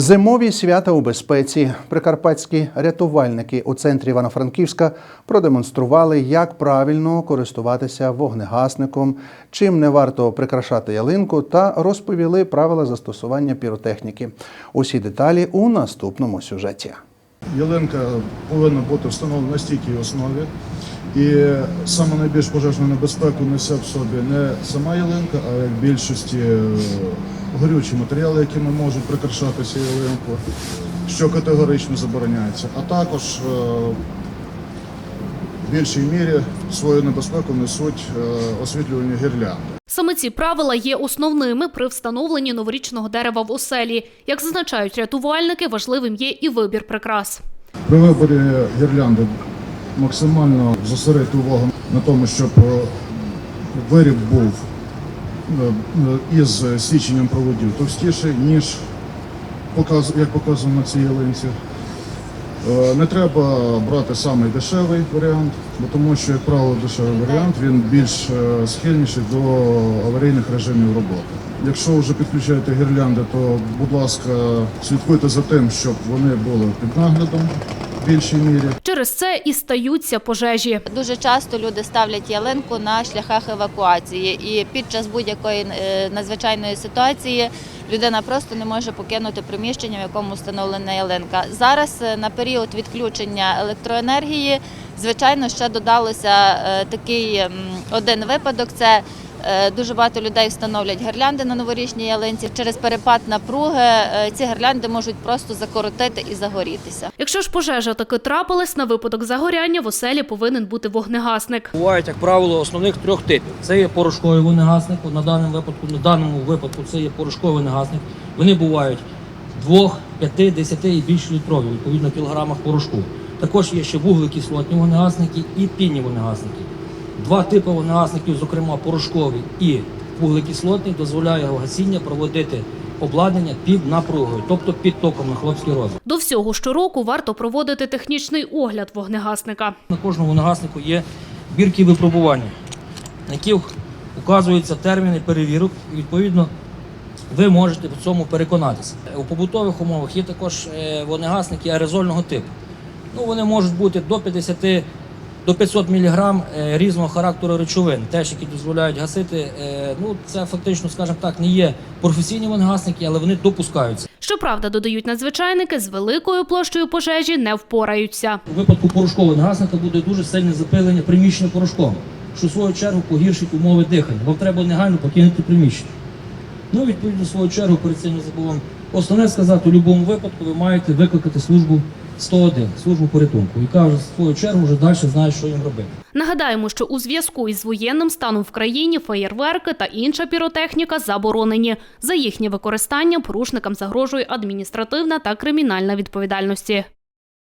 Зимові свята у безпеці. Прикарпатські рятувальники у центрі Івано-Франківська продемонстрували, як правильно користуватися вогнегасником, чим не варто прикрашати ялинку, та розповіли правила застосування піротехніки. Усі деталі у наступному сюжеті. Ялинка повинна бути встановлена на стійкій основі. І саме найбільш пожежну небезпеку несе в собі не сама ялинка, а в більшості е, горючі матеріали, якими можуть прикрашатися ялинку, що категорично забороняється. А також е, в більшій мірі свою небезпеку несуть е, освітлювальні гірлянди. Саме ці правила є основними при встановленні новорічного дерева в оселі. Як зазначають рятувальники, важливим є і вибір прикрас. При виборі гірлянди максимально зосередити увагу на тому, щоб е, виріб був із січенням проводів товстіший, ніж як показано на цій ялинці. Е, Не треба брати самий дешевий варіант, бо тому що, як правило, дешевий варіант він більш е, схильніший до аварійних режимів роботи. Якщо вже підключаєте гірлянди, то будь ласка, слідкуйте за тим, щоб вони були під наглядом більшій мірі. Через це і стаються пожежі. Дуже часто люди ставлять ялинку на шляхах евакуації, і під час будь-якої е, надзвичайної ситуації людина просто не може покинути приміщення, в якому встановлена ялинка. Зараз е, на період відключення електроенергії, звичайно, ще додалося е, такий один випадок. Це Дуже багато людей встановлять гірлянди на новорічній ялинці. Через перепад напруги е, ці гірлянди можуть просто закоротити і загорітися. Якщо ж пожежа таки трапилась, на випадок загоряння в оселі повинен бути вогнегасник. Бувають, як правило, основних трьох типів. Це є порошковий вогнегасник. На даному випадку, на даному випадку це є порошковий вогнегасник. Вони бувають 2, 5, 10 і більш літрові, відповідно кілограмах порошку. Також є ще вуглекислотні вогнегасники і пінні вогнегасники. Два типи вогнегасників, зокрема порошковий і вуглекислотний, дозволяє гасіння проводити обладнання під напругою, тобто під током на хлопський розум. До всього щороку варто проводити технічний огляд вогнегасника. На кожному вогнегаснику є бірки випробування, на яких указуються терміни перевірок, і відповідно ви можете в цьому переконатися. У побутових умовах є також е, вогнегасники аерозольного типу. Ну, вони можуть бути до 50 до 500 мг різного характеру речовин, теж які дозволяють гасити. Е, Ну, це фактично, скажімо так, не є професійні вогнегасники, але вони допускаються. Щоправда, додають надзвичайники, з великою площею пожежі не впораються. У випадку порошкового гасника буде дуже сильне запилення приміщення порошком, що в свою чергу погіршить умови дихання. Вам треба негайно покинути приміщення. Ну, відповідно, в свою чергу, перед цим забув основне сказати, у будь-якому випадку ви маєте викликати службу 101, службу порятунку, яка вже в свою чергу вже далі знає, що їм робити. Нагадаємо, що у зв'язку із воєнним станом в країні феєрверки та інша піротехніка заборонені. За їхнє використання порушникам загрожує адміністративна та кримінальна відповідальності.